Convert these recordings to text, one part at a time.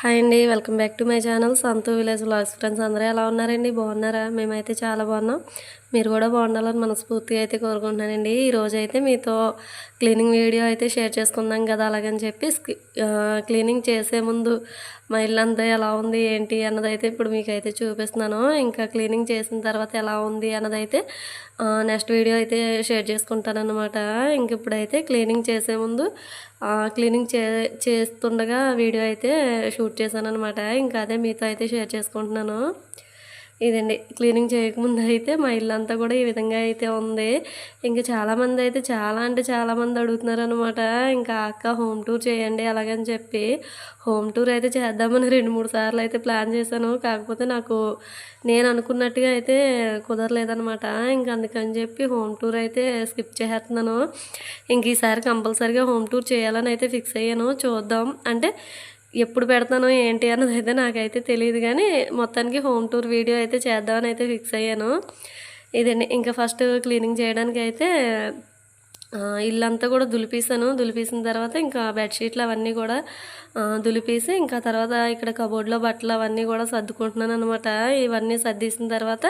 Hi అండి welcome back to my channel. Santhu village vlogs. Friends అందరూ ఎలా ఉన్నారండి? బాగున్నారా? మేమైతే చాలా బాగున్నాం. మీరు కూడా బాగుండాలని మనస్ఫూర్తిగా అయితే కోరుకుంటున్నానండి. ఈరోజు అయితే మీతో క్లీనింగ్ వీడియో అయితే షేర్ చేసుకుందాం కదా అలాగని చెప్పి క్లీనింగ్ చేసే ముందు మా ఇల్లు అంతా ఎలా ఉంది ఏంటి అన్నదైతే ఇప్పుడు మీకైతే చూపిస్తున్నాను. ఇంకా క్లీనింగ్ చేసిన తర్వాత ఎలా ఉంది అన్నదైతే నెక్స్ట్ వీడియో అయితే షేర్ చేసుకుంటానన్నమాట. ఇంక ఇప్పుడైతే క్లీనింగ్ చేసే ముందు క్లీనింగ్ చే చేస్తుండగా వీడియో అయితే షూట్ చేశాను అనమాట ఇంకా అదే మీతో అయితే షేర్ చేసుకుంటున్నాను. ఇదండి. క్లీనింగ్ చేయకముందు అయితే మా ఇల్లు అంతా కూడా ఈ విధంగా అయితే ఉంది. ఇంకా చాలామంది అయితే చాలా అంటే చాలామంది అడుగుతున్నారు అనమాట ఇంకా అక్క హోమ్ టూర్ చేయండి అలాగని చెప్పి. హోమ్ టూర్ అయితే చేద్దామని రెండు మూడు సార్లు అయితే ప్లాన్ చేశాను. కాకపోతే నాకు నేను అనుకున్నట్టుగా అయితే కుదరలేదనమాట ఇంకా అందుకని చెప్పి హోమ్ టూర్ అయితే స్కిప్ చేసేస్తున్నాను ఇంక ఈసారి కంపల్సరీగా హోమ్ టూర్ చేయాలని అయితే ఫిక్స్ అయ్యాను. చూద్దాం. అంటే ఎప్పుడు పెడతానో ఏంటి అన్నది అయితే నాకైతే తెలియదు కానీ మొత్తానికి హోమ్ టూర్ వీడియో అయితే చేద్దామని అయితే ఫిక్స్ అయ్యాను. ఇదండి. ఇంకా ఫస్ట్ క్లీనింగ్ చేయడానికి అయితే ఇల్లంతా కూడా దులిపేసాను దులిపేసిన తర్వాత ఇంకా బెడ్షీట్లు అవన్నీ కూడా దులిపేసి ఇంకా తర్వాత ఇక్కడ కబోర్డ్లో బట్టలు అవన్నీ కూడా సర్దుకుంటున్నాను అనమాట ఇవన్నీ సర్దేసిన తర్వాత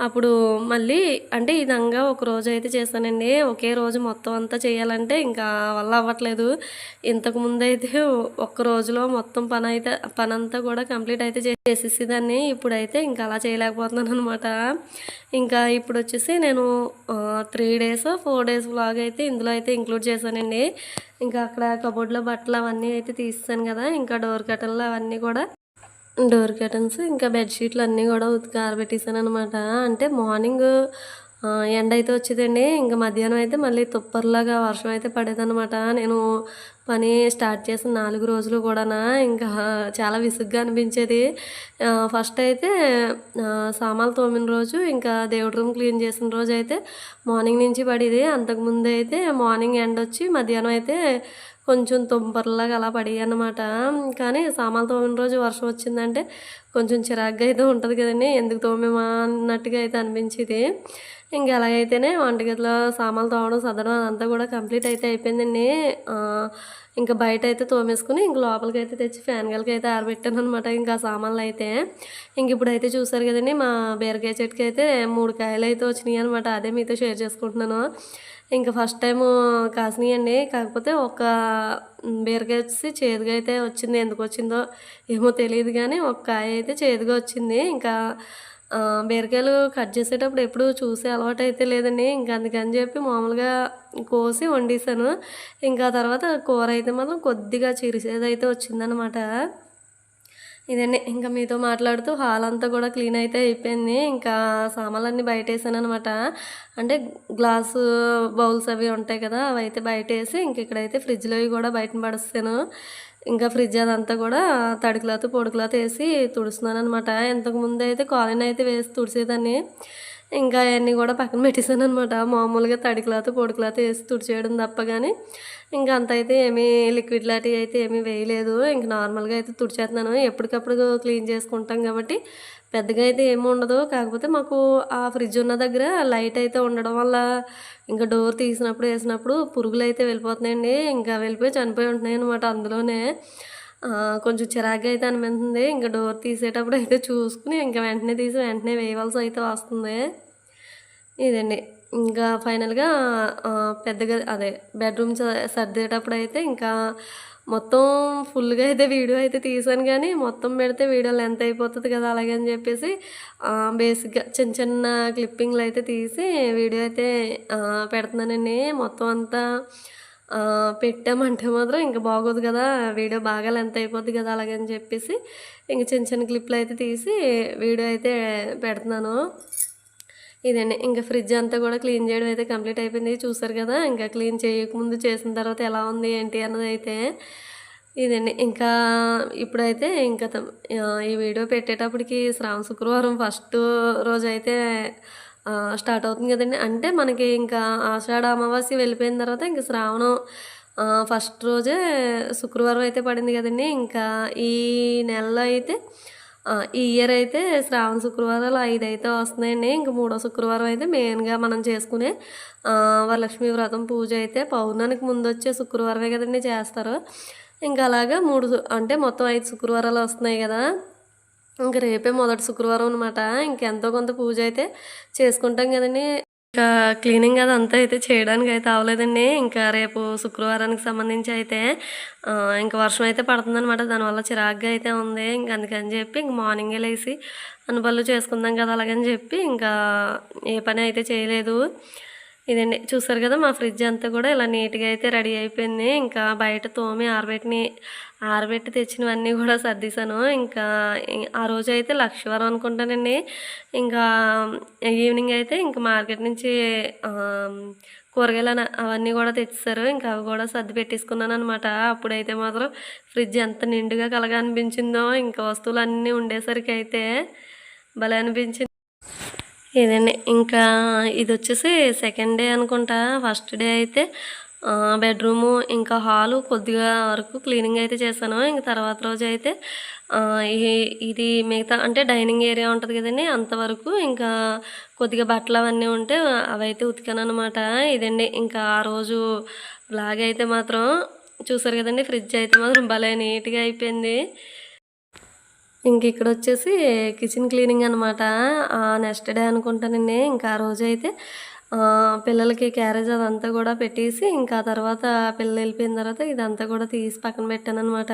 అప్పుడు మళ్ళీ అంటే ఈ విధంగా ఒక రోజు అయితే చేశానండి. ఒకే రోజు మొత్తం అంతా చేయాలంటే ఇంకా వల్ల అవ్వట్లేదు. ఇంతకుముందు అయితే ఒక్క రోజులో మొత్తం పని అయితే పని అంతా కూడా కంప్లీట్ అయితే చేసేసేదాన్ని ఇప్పుడైతే ఇంకా అలా చేయలేకపోతున్నాను అనమాట ఇంకా ఇప్పుడు వచ్చేసి నేను three days four days vlog అయితే ఇందులో అయితే ఇంక్లూడ్ చేశానండి. ఇంకా అక్కడ కబోర్డ్లో బట్టలు అవన్నీ అయితే తీస్తాను కదా ఇంకా డోర్ కటన్లు అవన్నీ కూడా డోర్ కర్టన్స్ ఇంకా బెడ్షీట్లు అన్నీ కూడా ఉతికి ఆరబెట్టేసాను అనమాట అంటే మార్నింగ్ ఎండ అయితే వచ్చేదండి. ఇంకా మధ్యాహ్నం అయితే మళ్ళీ తుప్పర్లాగా వర్షం అయితే పడేదనమాట నేను పని స్టార్ట్ చేసిన నాలుగు రోజులు కూడానా ఇంకా చాలా విసుగ్గా అనిపించేది. ఫస్ట్ అయితే సామాన్లు తోమిన రోజు ఇంకా దేవుడి రూమ్ క్లీన్ చేసిన రోజు అయితే మార్నింగ్ నుంచి పడేది. అంతకుముందు అయితే మార్నింగ్ ఎండ వచ్చి మధ్యాహ్నం అయితే కొంచెం తుంపర్లాగా అలా పడేవి అన్నమాట కానీ సామాన్లు తోమిన రోజు వర్షం వచ్చిందంటే కొంచెం చిరాగ్గా అయితే ఉంటుంది కదండి. ఎందుకు తోమేమా అన్నట్టుగా అయితే అనిపించేది. ఇంకా ఎలాగైతేనే వంటగదిలో సామాన్లు తోమడం సదడం అదంతా కూడా కంప్లీట్ అయితే అయిపోయిందండి. ఇంకా బయట అయితే తోమేసుకుని ఇంక లోపలికి అయితే తెచ్చి ఫ్యాన్ గలకి అయితే ఆరబెట్టాను అనమాట ఇంకా సామాన్లు అయితే. ఇంక ఇప్పుడు అయితే చూసారు కదండి మా బీరకాయ చెట్టుకి అయితే మూడు కాయలు అయితే వచ్చినాయి అనమాట అదే మీతో షేర్ చేసుకుంటున్నాను. ఇంకా ఫస్ట్ టైం కాసినాయండి. కాకపోతే ఒక బీరకాయ వచ్చి చేదుగా అయితే వచ్చింది. ఎందుకు వచ్చిందో ఏమో తెలియదు కానీ ఒక కాయ అయితే చేదుగా వచ్చింది. ఇంకా బీరకాయలు కట్ చేసేటప్పుడు ఎప్పుడు చూసే అలవాటు అయితే లేదండి. ఇంకా అందుకని చెప్పి మామూలుగా కోసి వండేసాను ఇంకా తర్వాత కూర అయితే మాత్రం కొద్దిగా చిరిసేది అయితే వచ్చిందనమాట. ఇదండి. ఇంకా మీతో మాట్లాడుతూ హాల్ అంతా కూడా క్లీన్ అయితే అయిపోయింది. ఇంకా సామాన్లన్నీ బయట వేసాను అనమాట అంటే గ్లాసు బౌల్స్ అవి ఉంటాయి కదా అవి అయితే బయట వేసి ఇంక ఇక్కడైతే ఫ్రిడ్జ్లో అవి కూడా బయట పడుస్తాను. ఇంకా ఫ్రిడ్జ్ అదంతా కూడా తడి క్లాత్ పొడి క్లాత్ వేసి తుడుస్తున్నాను అనమాట ఇంతకుముందు అయితే కాలిన్ అయితే వేసి తుడిసేదాన్ని. ఇంకా అవన్నీ కూడా పక్కన పెట్టేశాను అనమాట మామూలుగా తడి క్లాత్ పొడి క్లాత్ వేసి తుడిచేయడం తప్ప కానీ ఇంకా అంత అయితే ఏమీ లిక్విడ్ లాంటివి అయితే ఏమీ వేయలేదు. ఇంకా నార్మల్గా అయితే తుడిచేస్తున్నాను. ఎప్పటికప్పుడు క్లీన్ చేసుకుంటాం కాబట్టి పెద్దగా అయితే ఏమి ఉండదు. కాకపోతే మాకు ఆ ఫ్రిడ్జ్ ఉన్న దగ్గర లైట్ అయితే ఉండడం వల్ల ఇంకా డోర్ తీసినప్పుడు వేసినప్పుడు పురుగులు అయితే వెళ్ళిపోతున్నాయండి. ఇంకా వెళ్ళిపోయి చనిపోయి ఉంటున్నాయి అనమాట అందులోనే. కొంచెం చిరాగ్గా అయితే అనిపిస్తుంది ఇంకా డోర్ తీసేటప్పుడు అయితే చూసుకుని ఇంకా వెంటనే తీసి వెంటనే వేయవలసి అయితే వస్తుంది. ఇదండి. ఇంకా ఫైనల్గా పెద్దగా అదే బెడ్రూమ్ స- సర్దేటప్పుడు అయితే ఇంకా మొత్తం ఫుల్గా అయితే వీడియో అయితే తీసాను. కానీ మొత్తం పెడితే వీడియో లెంత్ అయిపోతుంది కదా అలాగని చెప్పేసి బేసిక్గా చిన్న చిన్న క్లిప్పింగ్లు అయితే తీసి వీడియో అయితే పెడుతున్నానండి. మొత్తం అంతా పెట్టామంటే మాత్రం ఇంకా బాగోదు కదా వీడియో బాగా లెంత్ అయిపోద్ది కదా అలాగని చెప్పేసి ఇంక చిన్న చిన్న క్లిప్లు అయితే తీసి వీడియో అయితే పెడుతున్నాను. ఇదండి ఇంకా ఫ్రిడ్జ్ అంతా కూడా క్లీన్ చేయడం అయితే కంప్లీట్ అయిపోయింది. చూసారు కదా ఇంకా క్లీన్ చేయకముందు చేసిన తర్వాత ఎలా ఉంది ఏంటి అన్నది అయితే ఇదండి. ఇంకా ఇప్పుడైతే ఇంకా ఈ వీడియో పెట్టేటప్పటికి శ్రావణ శుక్రవారం ఫస్ట్ రోజు అయితే స్టార్ట్ అవుతుంది కదండి. అంటే మనకి ఇంకా ఆషాఢ అమావాస్య వెళ్ళిపోయిన తర్వాత ఇంకా శ్రావణం ఫస్ట్ రోజే శుక్రవారం అయితే పడింది కదండి. ఇంకా ఈ నెలలో అయితే ఈ ఇయర్ అయితే శ్రావణ శుక్రవారాలు ఐదు అయితే వస్తున్నాయండి. ఇంక మూడో శుక్రవారం అయితే మెయిన్గా మనం చేసుకునే వరలక్ష్మి వ్రతం పూజ అయితే పౌర్ణానికి ముందు వచ్చే శుక్రవారమే కదండి చేస్తారు. ఇంకా అలాగా మూడు అంటే మొత్తం ఐదు శుక్రవారాలు వస్తున్నాయి కదా. ఇంకా రేపే మొదటి శుక్రవారం అనమాట ఇంకెంతో కొంత పూజ అయితే చేసుకుంటాం కదండి. ఇంకా క్లీనింగ్ అది అంతా అయితే చేయడానికి అయితే అవ్వలేదండి ఇంకా రేపు శుక్రవారానికి సంబంధించి అయితే ఇంకా వర్షం అయితే పడుతుందన్నమాట. దానివల్ల చిరాగ్గా అయితే ఉంది. ఇంక అందుకని చెప్పి ఇంక మార్నింగే లేచి అన్ని చేసుకుందాం కదా అలాగని చెప్పి ఇంకా ఏ పని అయితే చేయలేదు. ఇదండి. చూసారు కదా మా ఫ్రిడ్జ్ అంతా కూడా ఇలా నీట్గా అయితే రెడీ అయిపోయింది. ఇంకా బయట తోమి ఆరబెట్టిని ఆరబెట్టి తెచ్చినవన్నీ కూడా సర్దిశాను. ఇంకా ఆ రోజు అయితే లక్షవారం అనుకుంటానండి. ఇంకా ఈవినింగ్ అయితే ఇంకా మార్కెట్ నుంచి కూరగాయలు అవన్నీ కూడా తెచ్చేసారు ఇంకా అవి కూడా సర్ది పెట్టేసుకున్నాను అనమాట అప్పుడైతే మాత్రం ఫ్రిడ్జ్ ఎంత నిండుగా కలగా అనిపించిందో ఇంకా వస్తువులు అన్నీ ఉండేసరికి అయితే భలే అనిపించింది. ఇదండి ఇంకా ఇది వచ్చేసి సెకండ్ డే అనుకుంటా. ఫస్ట్ డే అయితే బెడ్రూము ఇంకా హాలు కొద్దిగా వరకు క్లీనింగ్ అయితే చేశాను. ఇంకా తర్వాత రోజు అయితే ఇది మిగతా అంటే డైనింగ్ ఏరియా ఉంటుంది కదండి అంతవరకు ఇంకా కొద్దిగా బట్టలు అవన్నీ ఉంటే అవైతే ఉతికాను అనమాట ఇదండి ఇంకా ఆ రోజు బ్లాగ్ అయితే మాత్రం చూసారు కదండి ఫ్రిడ్జ్ అయితే మాత్రం భలే నీట్గా అయిపోయింది. ఇంక ఇక్కడ వచ్చేసి కిచెన్ క్లీనింగ్ అనమాట నెక్స్ట్ డే అనుకుంటానండి ఇంకా ఆ రోజు అయితే పిల్లలకి క్యారేజ్ అదంతా కూడా పెట్టేసి ఇంకా ఆ తర్వాత పిల్లలు వెళ్ళిపోయిన తర్వాత ఇదంతా కూడా తీసి పక్కన పెట్టాను అనమాట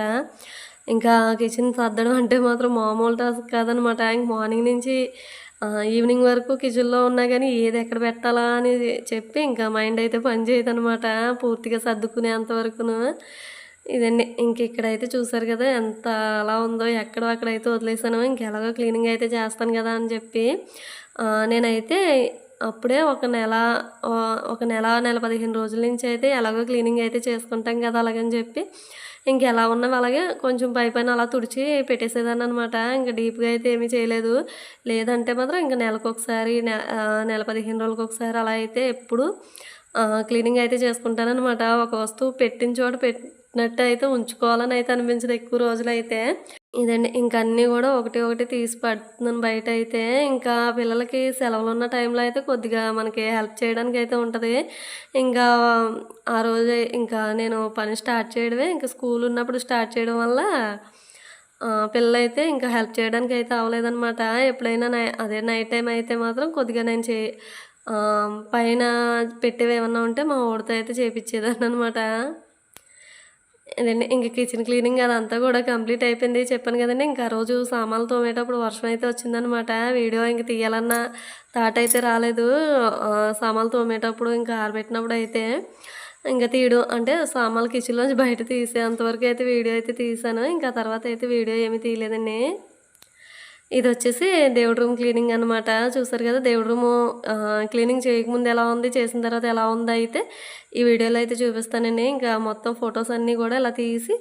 ఇంకా కిచెన్ సర్దడం అంటే మాత్రం మామూలు టాస్క్ కాదనమాట ఇంక మార్నింగ్ నుంచి ఈవినింగ్ వరకు కిచెన్లో ఉన్నా కానీ ఏది ఎక్కడ పెట్టాలా అని చెప్పి ఇంకా మైండ్ అయితే పనిచేయదు అనమాట పూర్తిగా సర్దుకునేంత వరకును. ఇదండి. ఇంక ఇక్కడైతే చూసారు కదా ఎంత అలా ఉందో ఎక్కడో అక్కడైతే వదిలేసాను. ఇంకెలాగో క్లీనింగ్ అయితే చేస్తాను కదా అని చెప్పి నేనైతే అప్పుడే ఒక నెల ఒక నెల నెల పదిహేను రోజుల నుంచి అయితే ఎలాగో క్లీనింగ్ అయితే చేసుకుంటాం కదా అలాగని చెప్పి ఇంకెలా ఉన్నాం అలాగే కొంచెం పై పైన అలా తుడిచి పెట్టేసేదాన్ని అనమాట ఇంకా డీప్గా అయితే ఏమీ చేయలేదు. లేదంటే మాత్రం ఇంకా నెలకు ఒకసారి నెల పదిహేను రోజులకు ఒకసారి అలా అయితే ఎప్పుడు క్లీనింగ్ అయితే చేసుకుంటానమాట ఒక వస్తువు పెట్టిన చోట పెట్టినట్టు అయితే ఉంచుకోవాలని అయితే అనిపించదు ఎక్కువ రోజులు అయితే. ఇదండి ఇంకా అన్నీ కూడా ఒకటి ఒకటి తీసి పడుతున్నాను బయట అయితే. ఇంకా పిల్లలకి సెలవులు ఉన్న టైంలో అయితే కొద్దిగా మనకి హెల్ప్ చేయడానికి అయితే ఉంటుంది. ఇంకా ఆ రోజే ఇంకా నేను పని స్టార్ట్ చేయడమే ఇంకా స్కూల్ ఉన్నప్పుడు స్టార్ట్ చేయడం వల్ల పిల్లలైతే ఇంకా హెల్ప్ చేయడానికి అయితే అవ్వలేదన్నమాట. ఎప్పుడైనా నై అదే నైట్ టైం అయితే మాత్రం కొద్దిగా నేను చే పైన పెట్టేవి ఏమన్నా ఉంటే మా ఊడితో అయితే చేయించేదాన్ని అనమాట అదండి ఇంక కిచెన్ క్లీనింగ్ అదంతా కూడా కంప్లీట్ అయిపోయింది. చెప్పాను కదండి ఇంకా రోజు సామాన్లు తోమేటప్పుడు వర్షం అయితే వచ్చిందనమాట వీడియో ఇంక తీయాలన్న థాట్ అయితే రాలేదు. సామాన్లు తోమేటప్పుడు ఇంకా ఆరబెట్టినప్పుడు అయితే ఇంకా తీయడం అంటే సామాన్లు కిచెన్లోంచి బయట తీసేంతవరకు అయితే వీడియో అయితే తీసాను ఇంకా తర్వాత అయితే వీడియో ఏమీ తీయలేదండి. ఇది వచ్చేసి దేవుడి రూమ్ క్లీనింగ్ అనమాట చూసారు కదా దేవుడి రూము క్లీనింగ్ చేయకముందు ఎలా ఉంది చేసిన తర్వాత ఎలా ఉంది అయితే ఈ వీడియోలో అయితే చూపిస్తానండి. ఇంకా మొత్తం ఫొటోస్ అన్నీ కూడా ఇలా తీసి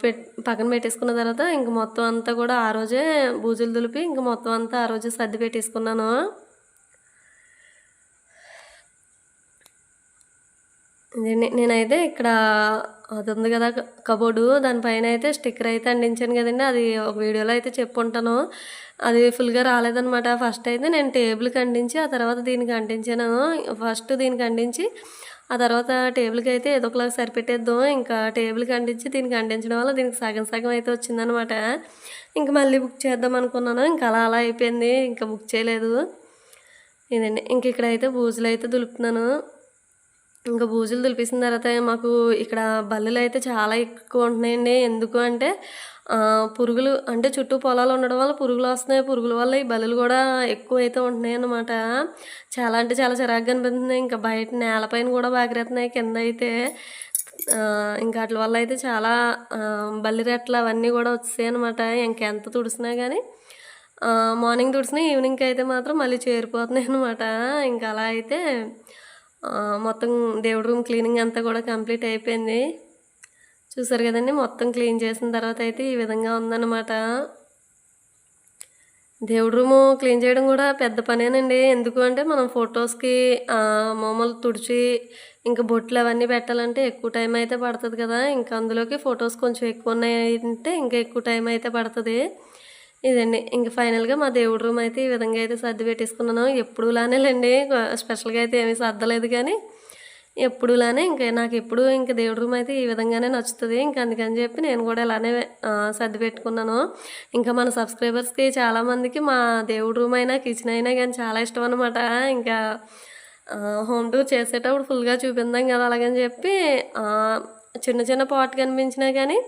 పెట్ పక్కన పెట్టేసుకున్న తర్వాత ఇంక మొత్తం అంతా కూడా ఆ రోజే బూజులు దులిపి ఇంక మొత్తం అంతా ఆ రోజే సర్ది పెట్టేసుకున్నాను. ఇదండి నేనైతే ఇక్కడ అది ఉంది కదా కబోర్డు. దానిపైన అయితే స్టిక్కర్ అయితే అందించాను కదండి. అది ఒక వీడియోలో అయితే చెప్పుంటాను. అది ఫుల్గా రాలేదనమాట ఫస్ట్ అయితే నేను టేబుల్కి అండించి ఆ తర్వాత దీనికి అంటించాను. ఫస్ట్ దీనికి అండించి ఆ తర్వాత టేబుల్కి అయితే ఏదో ఒకలాగా సరిపెట్టేద్దాం. ఇంకా టేబుల్కి అంటించి దీనికి అంటించడం వల్ల దీనికి సగం సగం అయితే వచ్చిందనమాట ఇంకా మళ్ళీ బుక్ చేద్దాం అనుకున్నాను. ఇంకా అలా అలా అయిపోయింది. ఇంకా బుక్ చేయలేదు. ఇదండి. ఇంక ఇక్కడైతే బూజులు అయితే దులుపుతున్నాను. ఇంకా బూజులు దులిపేసిన తర్వాత మాకు ఇక్కడ బల్లులు అయితే చాలా ఎక్కువ ఉంటున్నాయండి. ఎందుకు అంటే పురుగులు అంటే చుట్టూ పొలాలు ఉండడం వల్ల పురుగులు వస్తున్నాయి. పురుగుల వల్ల ఈ బల్లులు కూడా ఎక్కువ అయితే ఉంటున్నాయి అన్నమాట చాలా అంటే చాలా చిరాకుగా అనిపిస్తుంది. ఇంకా బయట నేలపైన కూడా బాగరేస్తున్నాయి కింద అయితే ఇంకా వాటి వల్ల అయితే చాలా బల్లి రెట్లు అవన్నీ కూడా వచ్చాయి అనమాట ఇంకెంత తుడిసినా కానీ మార్నింగ్ తుడిసినా ఈవినింగ్కి అయితే మాత్రం మళ్ళీ చేరిపోతున్నాయి అనమాట ఇంకా అలా అయితే మొత్తం దేవుడి రూమ్ క్లీనింగ్ అంతా కూడా కంప్లీట్ అయిపోయింది. చూసారు కదండి మొత్తం క్లీన్ చేసిన తర్వాత అయితే ఈ విధంగా ఉందన్నమాట. దేవుడి రూము క్లీన్ చేయడం కూడా పెద్ద పనేనండి. ఎందుకు అంటే మనం ఫొటోస్కి మామూలు తుడిచి ఇంకా బొట్లు అవన్నీ పెట్టాలంటే ఎక్కువ టైం అయితే పడుతుంది కదా. ఇంకా అందులోకి ఫొటోస్ కొంచెం ఎక్కువ ఉన్నాయంటే ఇంకా ఎక్కువ టైం అయితే పడుతుంది. ఇదండి. ఇంక ఫైనల్గా మా దేవుడి రూమ్ అయితే ఈ విధంగా అయితే సర్ది పెట్టేసుకున్నాను. ఎప్పుడులానేలేండి. స్పెషల్గా అయితే ఏమీ సర్దలేదు కానీ ఎప్పుడులానే ఇంకా నాకు ఎప్పుడు ఇంకా దేవుడి రూమ్ అయితే ఈ విధంగానే నచ్చుతుంది. ఇంకా అందుకని చెప్పి నేను కూడా ఇలానే సర్ది పెట్టుకున్నాను. ఇంకా మన సబ్స్క్రైబర్స్కి చాలామందికి మా దేవుడి రూమ్ అయినా కిచెన్ అయినా కానీ చాలా ఇష్టం అనమాట ఇంకా హోమ్ టూర్ చేసేటప్పుడు ఫుల్గా చూపిందాం కదా అలాగని చెప్పి చిన్న చిన్న పాట్ కనిపించినా కానీ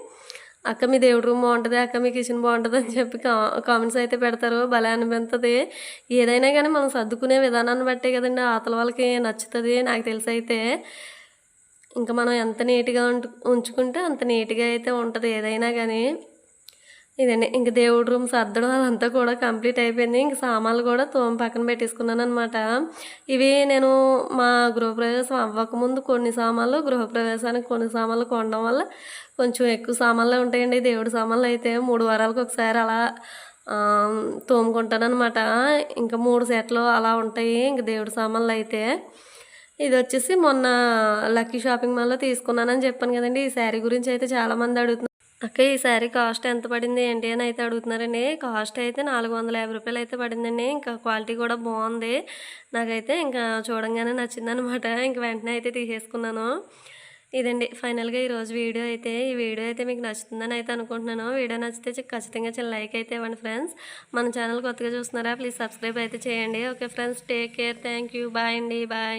అక్క మీ దేవుడి రూమ్ బాగుంటుంది అక్క మీ కిచెన్ బాగుంటుంది అని చెప్పి కా కామెంట్స్ అయితే పెడతారు. భలే అనిపిస్తుంది ఏదైనా కానీ మనం సర్దుకునే విధానాన్ని బట్టే కదండి అవతల వాళ్ళకి నచ్చుతుంది నాకు తెలిసి అయితే. ఇంకా మనం ఎంత నీట్గా ఉంచుకుంటే అంత నీట్గా అయితే ఉంటుంది ఏదైనా కానీ. ఇదండి ఇంక దేవుడి రూమ్ సర్దడం అదంతా కూడా కంప్లీట్ అయిపోయింది. ఇంక సామాన్లు కూడా తోమ పక్కన పెట్టేసుకున్నాను అనమాట ఇవి నేను మా గృహప్రవేశం అవ్వకముందు కొన్ని సామాన్లు గృహప్రవేశానికి కొన్ని సామాన్లు కొనడం వల్ల కొంచెం ఎక్కువ సామాన్లు ఉంటాయండి. దేవుడి సామాన్లు అయితే మూడు వారాలకు ఒకసారి అలా ఆ, తోముకుంటానన్నమాట. ఇంకా మూడు సెట్లు అలా ఉంటాయి ఇంక దేవుడి సామాన్లు అయితే. ఇది వచ్చేసి మొన్న లక్కీ షాపింగ్ మాల్లో తీసుకున్నానని చెప్పాను కదండి. ఈ శారీ గురించి అయితే చాలామంది అడుగుతున్నారు. అక్క ఈ శారీ కాస్ట్ ఎంత పడింది ఏంటి అని అయితే అడుగుతున్నారండి. కాస్ట్ అయితే నాలుగు వందల యాభై రూపాయలు అయితే పడిందండి. ఇంకా క్వాలిటీ కూడా బాగుంది. నాకైతే ఇంకా చూడంగానే నచ్చిందనమాట ఇంక వెంటనే అయితే తీసేసుకున్నాను. ఇదండి ఫైనల్గా ఈరోజు వీడియో అయితే. ఈ వీడియో అయితే మీకు నచ్చుతుందని అయితే అనుకుంటున్నాను. వీడియో నచ్చితే ఖచ్చితంగా చిన్న లైక్ అయితే ఇవ్వండి ఫ్రెండ్స్. మన ఛానల్ కొత్తగా చూస్తున్నారా ప్లీజ్ సబ్స్క్రైబ్ అయితే చేయండి. Okay friends take care. Thank you. Bye అండి. బాయ్.